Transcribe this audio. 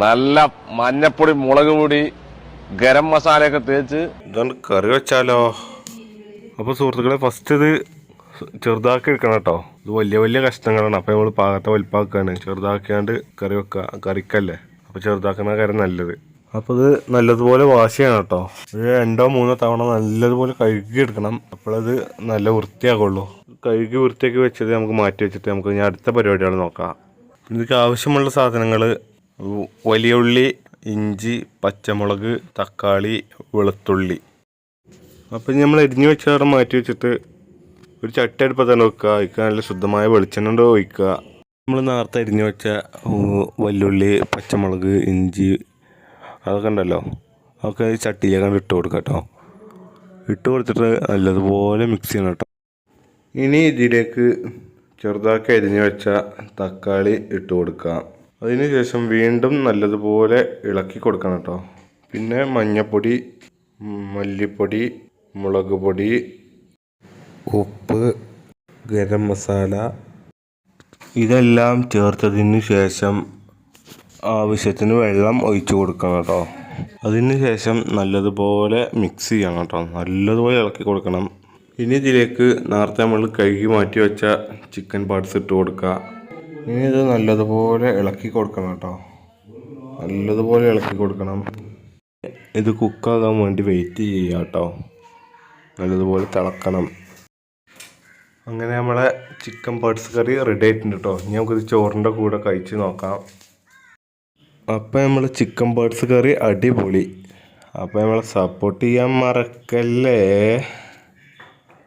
നല്ല മഞ്ഞപ്പൊടി മുളക് പൊടി ഗരം മസാലയൊക്കെ തേച്ച് ഇതാണ് കറി വെച്ചാലോ? അപ്പോൾ സുഹൃത്തുക്കളെ ഫസ്റ്റ് ഇത് ചെറുതാക്കി എടുക്കണം കേട്ടോ. ഇത് വലിയ വലിയ കഷ്ണങ്ങളാണ്. അപ്പോൾ നമ്മൾ പാകത്തെ വലിപ്പാക്കാണ്. ചെറുതാക്കിയാണ്ട് കറി വെക്കുക കറിക്കല്ലേ? അപ്പോൾ ചെറുതാക്കുന്ന കാര്യം നല്ലത്. അപ്പോൾ ഇത് നല്ലതുപോലെ വാഷ് ചെയ്യണം കേട്ടോ. ഒരു രണ്ടോ മൂന്നോ തവണ നല്ലതുപോലെ കഴുകി എടുക്കണം. അപ്പോഴത് നല്ല വൃത്തിയാകുള്ളൂ. കഴുകി വൃത്തിയാക്കി വെച്ചത് നമുക്ക് മാറ്റി വെച്ചിട്ട് നമുക്ക് ഇനി അടുത്ത പരിപാടികൾ നോക്കാം. ഇതിലേക്ക് ആവശ്യമുള്ള സാധനങ്ങൾ വലിയ ഉള്ളി ഇഞ്ചി പച്ചമുളക് തക്കാളി വെളുത്തുള്ളി. അപ്പം നമ്മൾ എരിഞ്ഞു വെച്ച അവിടെ മാറ്റി വെച്ചിട്ട് ഒരു ചട്ടി അടുപ്പത്ത് തന്നെ വെക്കുക. അതിക്ക് നല്ല ശുദ്ധമായ വെളിച്ചെണ്ണ കൊണ്ട് ഒഴിക്കുക നമ്മൾ നേരത്തെ എരിഞ്ഞു വെച്ച വല്ലുള്ളി പച്ചമുളക് ഇഞ്ചി അതൊക്കെ ഉണ്ടല്ലോ. അതൊക്കെ ചട്ടിയിലേക്കാണ് ഇട്ട് കൊടുക്കുക കേട്ടോ. ഇട്ട് കൊടുത്തിട്ട് നല്ലതുപോലെ മിക്സ് ചെയ്യണം കേട്ടോ. ഇനി ഇതിലേക്ക് ചെറുതാക്കി അരിഞ്ഞു വെച്ച തക്കാളി ഇട്ട് കൊടുക്കുക അതിന് ശേഷം വീണ്ടും നല്ലതുപോലെ ഇളക്കി കൊടുക്കണം കേട്ടോ. പിന്നെ മഞ്ഞപ്പൊടി മല്ലിപ്പൊടി മുളക് പൊടി ഉപ്പ് ഗരം മസാല ഇതെല്ലാം ചേർത്തതിന് ശേഷം ആവശ്യത്തിന് വെള്ളം ഒഴിച്ചു കൊടുക്കണം കേട്ടോ. അതിന് ശേഷം നല്ലതുപോലെ മിക്സ് ചെയ്യണം കേട്ടോ. നല്ലതുപോലെ ഇളക്കി കൊടുക്കണം. ഇനി ഇതിലേക്ക് നേരത്തെ നമ്മൾ കഴുകി മാറ്റി വെച്ച ചിക്കൻ പാർട്സ് ഇട്ട് കൊടുക്കുക. ഇനി ഇത് നല്ലതുപോലെ ഇളക്കി കൊടുക്കണം കേട്ടോ. നല്ലതുപോലെ ഇളക്കി കൊടുക്കണം. ഇത് കുക്കാകാൻ വേണ്ടി വെയിറ്റ് ചെയ്യുക കേട്ടോ. നല്ലതുപോലെ തിളക്കണം. അങ്ങനെ നമ്മളെ ചിക്കൻ പേർട്സ് കറി റെഡി ആയിട്ടുണ്ട് കേട്ടോ. ഇനി നമുക്കിത് ചോറിന്റെ കൂടെ കഴിച്ച് നോക്കാം. അപ്പം നമ്മൾ ചിക്കൻ പേർട്സ് കറി അടിപൊളി. അപ്പം നമ്മളെ സപ്പോർട്ട് ചെയ്യാൻ മറക്കല്ലേ?